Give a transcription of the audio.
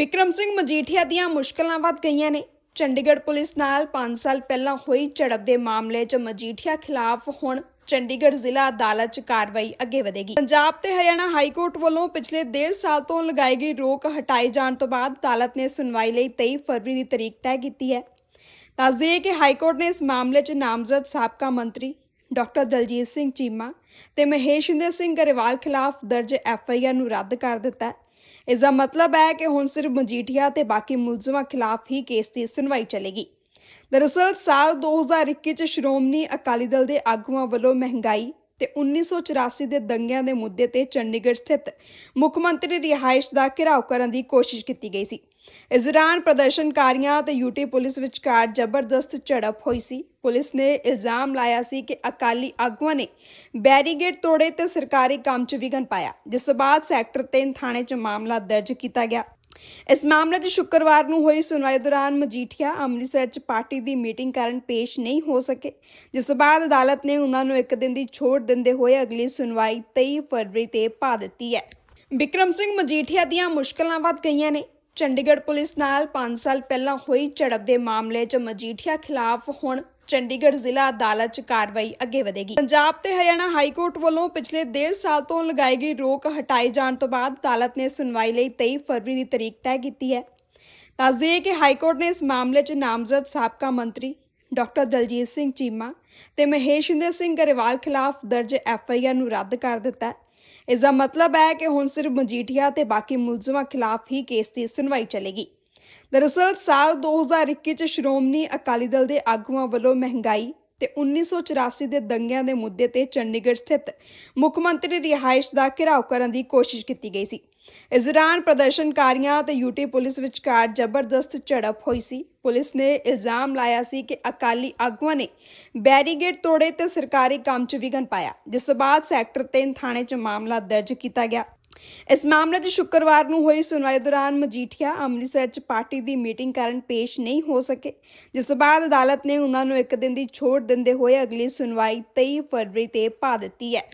ਬਿਕਰਮ ਸਿੰਘ ਮਜੀਠੀਆ ਦੀਆਂ ਮੁਸ਼ਕਲਾਂ ਵੱਧ ਗਈਆਂ ਨੇ। ਚੰਡੀਗੜ੍ਹ ਪੁਲਿਸ ਨਾਲ 5 ਸਾਲ ਪਹਿਲਾਂ ਹੋਈ ਝੜਪ ਦੇ ਮਾਮਲੇ 'ਚ ਮਜੀਠੀਆ ਖਿਲਾਫ ਹੁਣ ਚੰਡੀਗੜ੍ਹ ਜ਼ਿਲ੍ਹਾ ਅਦਾਲਤ 'ਚ ਕਾਰਵਾਈ ਅੱਗੇ ਵਧੇਗੀ। ਪੰਜਾਬ ਤੇ ਹਰਿਆਣਾ ਹਾਈ ਕੋਰਟ ਵੱਲੋਂ ਪਿਛਲੇ 1.5 ਸਾਲ ਤੋਂ ਲਗਾਈ ਗਈ ਰੋਕ ਹਟਾਏ ਜਾਣ ਤੋਂ ਬਾਅਦ ਅਦਾਲਤ ਨੇ ਸੁਣਵਾਈ ਲਈ 23 ਫਰਵਰੀ ਦੀ ਤਰੀਕ ਤੈਅ ਕੀਤੀ ਹੈ। ਦੱਸ ਦਈਏ ਕਿ ਹਾਈ ਕੋਰਟ ਨੇ ਇਸ ਮਾਮਲੇ 'ਚ ਨਾਮਜ਼ਦ ਸਾਬਕਾ ਮੰਤਰੀ ਡਾਕਟਰ ਦਲਜੀਤ ਸਿੰਘ ਚੀਮਾ ਤੇ ਮਹੇਸ਼ਿੰਦਰ ਸਿੰਘ ਗਰੇਵਾਲ ਖਿਲਾਫ ਦਰਜ ਐਫ ਆਈ ਆਰ ਨੂੰ ਰੱਦ ਕਰ ਦਿੱਤਾ ਹੈ। ਇਸ ਦਾ ਮਤਲਬ ਹੈ ਕਿ ਹੁਣ ਸਿਰਫ ਮਜੀਠੀਆ ਤੇ ਬਾਕੀ ਮੁਲਜ਼ਮਾਂ ਖਿਲਾਫ ਹੀ ਕੇਸ ਦੀ ਸੁਣਵਾਈ ਚੱਲੇਗੀ। ਦਰਅਸਲ ਸਾਲ 2021 ਚ ਸ਼੍ਰੋਮਣੀ ਅਕਾਲੀ ਦਲ ਦੇ ਆਗੂਆਂ ਵੱਲੋਂ ਮਹਿੰਗਾਈ ਤੇ 1984 ਦੇ ਦੰਗਿਆਂ ਦੇ ਮੁੱਦੇ ਤੇ ਚੰਡੀਗੜ੍ਹ ਸਥਿਤ ਮੁੱਖ ਮੰਤਰੀ ਰਿਹਾਇਸ਼ ਦਾ ਘਿਰਾਓ ਕਰਨ ਦੀ ਕੋਸ਼ਿਸ਼ ਕੀਤੀ ਗਈ ਸੀ। ਇਸ ਦੌਰਾਨ ਪ੍ਰਦਰਸ਼ਨਕਾਰੀਆਂ ਤੇ ਯੂਟੀ ਪੁਲਿਸ ਵਿਚਕਾਰ ਜ਼ਬਰਦਸਤ ਝੜਪ ਹੋਈ ਸੀ। ਪੁਲਿਸ ਨੇ ਇਲਜ਼ਾਮ ਲਾਇਆ ਸੀ ਕਿ ਅਕਾਲੀ ਆਗੂਆਂ ਨੇ ਬੈਰੀਗੇਡ ਤੋੜੇ ਤੇ ਸਰਕਾਰੀ ਕੰਮ 'ਚ ਵਿਘਨ ਪਾਇਆ, ਜਿਸ ਤੋਂ ਬਾਅਦ ਸੈਕਟਰ 3 ਥਾਣੇ 'ਚ ਮਾਮਲਾ ਦਰਜ ਕੀਤਾ ਗਿਆ। ਇਸ ਮਾਮਲੇ 'ਚ ਸ਼ੁੱਕਰਵਾਰ ਨੂੰ ਹੋਈ ਸੁਣਵਾਈ ਦੌਰਾਨ ਮਜੀਠੀਆ ਅੰਮ੍ਰਿਤਸਰ 'ਚ ਪਾਰਟੀ ਦੀ ਮੀਟਿੰਗ ਕਾਰਨ ਪੇਸ਼ ਨਹੀਂ ਹੋ ਸਕੇ, ਜਿਸ ਤੋਂ ਬਾਅਦ ਅਦਾਲਤ ਨੇ ਉਹਨਾਂ ਨੂੰ ਇੱਕ ਦਿਨ ਦੀ ਛੋਟ ਦਿੰਦੇ ਹੋਏ ਅਗਲੀ ਸੁਣਵਾਈ 23 ਫਰਵਰੀ ਤੇ ਪਾ ਦਿੱਤੀ ਹੈ। ਵਿਕਰਮ ਸਿੰਘ ਮਜੀਠੀਆ ਦੀਆਂ ਮੁਸ਼ਕਲਾਂ ਵੱਧ ਗਈਆਂ ਨੇ। ਚੰਡੀਗੜ੍ਹ ਪੁਲਿਸ ਨਾਲ 5 ਸਾਲ ਪਹਿਲਾਂ ਹੋਈ ਝੜਪ ਦੇ ਮਾਮਲੇ 'ਚ ਮਜੀਠੀਆ ਖਿਲਾਫ ਹੁਣ ਚੰਡੀਗੜ੍ਹ ਜ਼ਿਲ੍ਹਾ ਅਦਾਲਤ 'ਚ ਕਾਰਵਾਈ ਅੱਗੇ ਵਧੇਗੀ। ਪੰਜਾਬ ਤੇ ਹਰਿਆਣਾ ਹਾਈ ਕੋਰਟ ਵੱਲੋਂ ਪਿਛਲੇ 1.5 ਸਾਲ ਤੋਂ ਲਗਾਈ ਗਈ ਰੋਕ ਹਟਾਈ ਜਾਣ ਤੋਂ ਬਾਅਦ ਅਦਾਲਤ ਨੇ ਸੁਣਵਾਈ ਲਈ 23 ਫਰਵਰੀ ਦੀ ਤਰੀਕ ਤੈਅ ਕੀਤੀ ਹੈ। ਦੱਸ ਦਈਏ ਕਿ ਹਾਈ ਕੋਰਟ ਨੇ ਇਸ ਮਾਮਲੇ 'ਚ ਨਾਮਜ਼ਦ ਸਾਬਕਾ ਮੰਤਰੀ ਡਾਕਟਰ ਦਲਜੀਤ ਸਿੰਘ ਚੀਮਾ ਤੇ ਮਹੇਸ਼ਿੰਦਰ ਸਿੰਘ ਗਰੇਵਾਲ ਖਿਲਾਫ ਦਰਜ ਐਫ ਆਈ ਆਰ ਨੂੰ ਰੱਦ ਕਰ ਦਿੱਤਾ ਹੈ। ਇਸ ਦਾ ਮਤਲਬ ਹੈ ਕਿ ਹੁਣ ਸਿਰਫ ਮਜੀਠੀਆ ਤੇ ਬਾਕੀ ਮੁਲਜ਼ਮਾਂ ਖਿਲਾਫ ਹੀ ਕੇਸ ਦੀ ਸੁਣਵਾਈ ਚੱਲੇਗੀ। ਦਰਅਸਲ, ਸਾਲ 2021 ਚ ਸ਼੍ਰੋਮਣੀ ਅਕਾਲੀ ਦਲ ਦੇ ਆਗੂਆਂ ਵੱਲੋਂ ਮਹਿੰਗਾਈ ਤੇ 1984 ਦੇ ਦੰਗਿਆਂ ਦੇ ਮੁੱਦੇ ਤੇ ਚੰਡੀਗੜ੍ਹ ਸਥਿਤ ਮੁੱਖ ਮੰਤਰੀ ਰਿਹਾਇਸ਼ ਦਾ ਘਿਰਾਓ ਕਰਨ ਦੀ ਕੋਸ਼ਿਸ਼ ਕੀਤੀ ਗਈ ਸੀ। ਇਸ ਦੌਰਾਨ ਪ੍ਰਦਰਸ਼ਨਕਾਰੀਆਂ ਤੇ ਯੂਟੀ ਪੁਲਿਸ ਵਿਚਕਾਰ ਜ਼ਬਰਦਸਤ ਝੜਪ ਹੋਈ ਸੀ। ਪੁਲਿਸ ਨੇ ਇਲਜ਼ਾਮ ਲਾਇਆ ਸੀ ਕਿ ਅਕਾਲੀ ਆਗੂਆਂ ਨੇ ਬੈਰੀਗੇਡ ਤੋੜੇ ਤੇ ਸਰਕਾਰੀ ਕੰਮ 'ਚ ਵਿਘਨ ਪਾਇਆ, ਜਿਸ ਤੋਂ ਬਾਅਦ ਸੈਕਟਰ 3 ਥਾਣੇ 'ਚ ਮਾਮਲਾ ਦਰਜ ਕੀਤਾ ਗਿਆ। ਇਸ ਮਾਮਲੇ 'ਚ ਸ਼ੁੱਕਰਵਾਰ ਨੂੰ ਹੋਈ ਸੁਣਵਾਈ ਦੌਰਾਨ ਮਜੀਠੀਆ ਅੰਮ੍ਰਿਤਸਰ 'ਚ ਪਾਰਟੀ ਦੀ ਮੀਟਿੰਗ ਕਾਰਨ ਪੇਸ਼ ਨਹੀਂ ਹੋ ਸਕੇ, ਜਿਸ ਤੋਂ ਬਾਅਦ ਅਦਾਲਤ ਨੇ ਉਹਨਾਂ ਨੂੰ ਇੱਕ ਦਿਨ ਦੀ ਛੋਟ ਦਿੰਦੇ ਹੋਏ ਅਗਲੀ ਸੁਣਵਾਈ 23 ਫਰਵਰੀ ਤੇ ਪਾ ਦਿੱਤੀ ਹੈ।